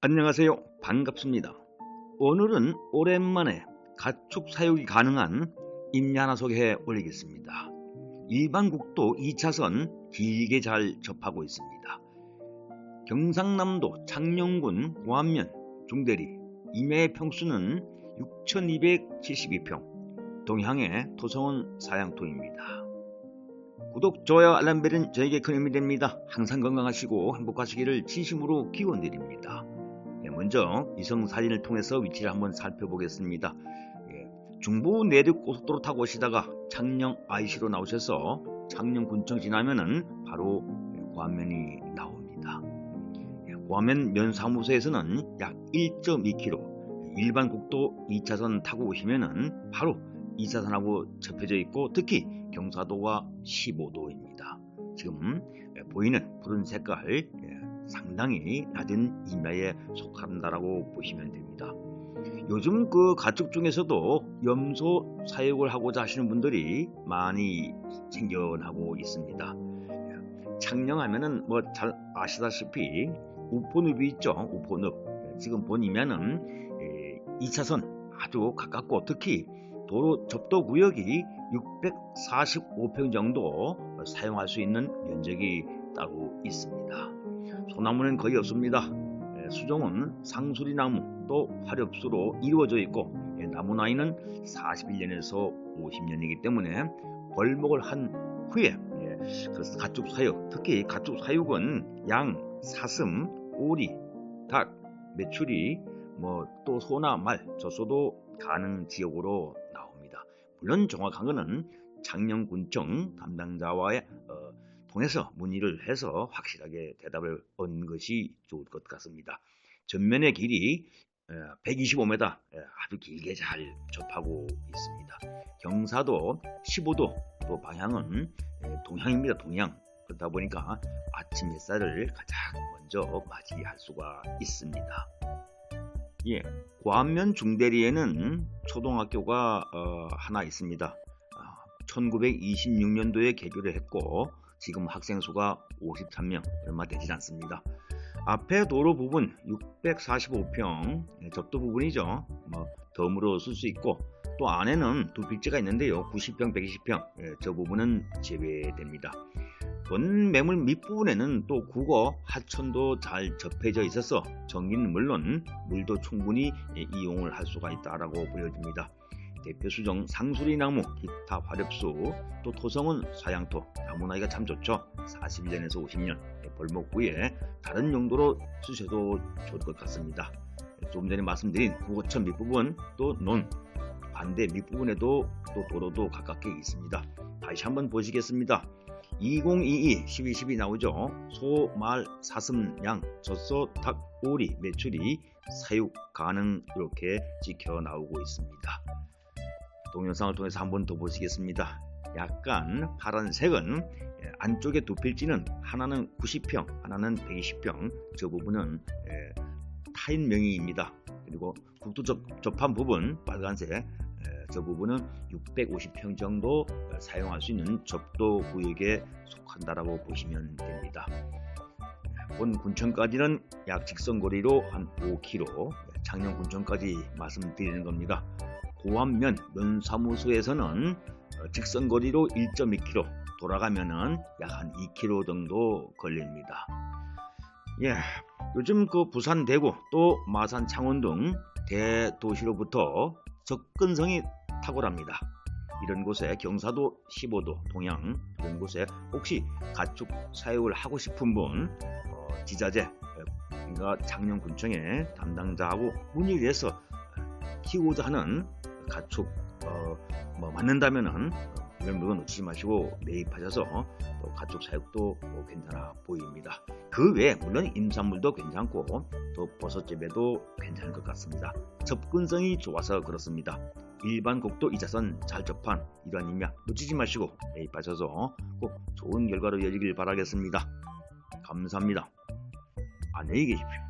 안녕하세요. 반갑습니다. 오늘은 오랜만에 가축 사육이 가능한 임야 하나 소개해 올리겠습니다. 일반 국도 2차선 길게 잘 접하고 있습니다. 경상남도 창녕군 고안면 중대리 임야의 평수는 6272평 동향의 토성원 사양토입니다. 구독, 좋아요, 알람벨은 저에게 큰 힘이 됩니다. 항상 건강하시고 행복하시기를 진심으로 기원드립니다. 네, 먼저 위성 사진을 통해서 위치를 한번 살펴보겠습니다. 예, 중부 내륙 고속도로 타고 오시다가 창녕 IC로 나오셔서 창녕 군청 지나면은 바로 과면이 나옵니다. 예, 과면 면사무소에서는 약 1.2km 일반 국도 2차선 타고 오시면은 바로 2차선하고 접혀져 있고 특히 경사도가 15도입니다. 지금 보이는 푸른 색깔 예, 상당히 낮은 임야에 속한다라고 보시면 됩니다. 요즘 그 가축 중에서도 염소 사육을 하고자 하시는 분들이 많이 생겨나고 있습니다. 창녕하면은 뭐 잘 아시다시피 우포늪이 있죠. 우포늪. 지금 보이면은 2차선 아주 가깝고 특히 도로 접도 구역이 645평 정도 사용할 수 있는 면적이 따로 있습니다. 소나무는 거의 없습니다. 예, 수종은 상수리나무 또 화렵수로 이루어져 있고 예, 나무 나이는 41년에서 50년이기 때문에 벌목을 한 후에 예, 그 가축 사육, 특히 가축 사육은 양, 사슴, 오리, 닭, 메추리, 뭐 또 소나 말, 젖소도 가능 지역으로 나옵니다. 물론 정확한 것은 장년군청 담당자와의 어, 통해서 문의를 해서 확실하게 대답을 얻는 것이 좋을 것 같습니다. 전면의 길이 125m 아주 길게 잘 접하고 있습니다. 경사도 15도 또 방향은 동향입니다. 동향 그러다 보니까 아침 햇살을 가장 먼저 맞이할 수가 있습니다. 예, 과면 중대리에는 초등학교가 어, 하나 있습니다. 1926년도에 아, 개교를 했고 지금 학생 수가 53명 얼마 되지 않습니다. 앞에 도로 부분 645평 접도 부분이죠. 뭐 덤으로 쓸 수 있고 또 안에는 두 필지가 있는데요. 90평, 120평 예, 저 부분은 제외됩니다. 본 매물 밑부분에는 또 국어, 하천도 잘 접해져 있어서 전기는 물론 물도 충분히 예, 이용을 할 수가 있다라고 보여집니다. 대표 수종 상수리나무, 기타 화렵수, 또 토성은 사양토, 나무 나이가 참 좋죠. 41년에서 50년, 벌목 후에 다른 용도로 쓰셔도 좋을 것 같습니다. 조금 전에 말씀드린 구호천 밑부분, 또 논, 반대 밑부분에도 또 도로도 가깝게 있습니다. 다시 한번 보시겠습니다. 2022 1212 나오죠. 소, 말, 사슴, 양, 젖소, 닭, 오리, 메추리, 사육 가능 이렇게 찍혀 나오고 있습니다. 동영상을 통해서 한 번 더 보시겠습니다. 약간 파란색은 예, 안쪽에 두 필지는 하나는 90평, 하나는 120평, 저 부분은 예, 타인 명의입니다. 그리고 국도 접, 접한 부분 빨간색 예, 저 부분은 650평 정도 사용할 수 있는 접도 구역에 속한다라고 보시면 됩니다. 본 군청까지는 약 직선 거리로 한 5km, 작년 군청까지 말씀드리는 겁니다. 고암면 면사무소에서는 어, 직선거리로 1.2km 돌아가면은 약 한 2km 정도 걸립니다. 예, 요즘 그 부산, 대구, 또 마산, 창원 등 대도시로부터 접근성이 탁월합니다. 이런 곳에 경사도 15도 동양 이런 곳에 혹시 가축 사육을 하고 싶은 분 어, 지자재 그러니까 장년군청의 담당자하고 문의를 해서 키우고자 하는 가축 어, 뭐 맞는다면은 이런 물건 놓치지 마시고 매입하셔서 또 가축 사육도 뭐 괜찮아 보입니다. 그 외에 물론 임산물도 괜찮고 또 버섯재배도 괜찮을 것 같습니다. 접근성이 좋아서 그렇습니다. 일반 국도 2차선 잘 접한 임야 놓치지 마시고 매입하셔서 꼭 좋은 결과로 이어지길 바라겠습니다. 감사합니다. 안녕히 계십시오.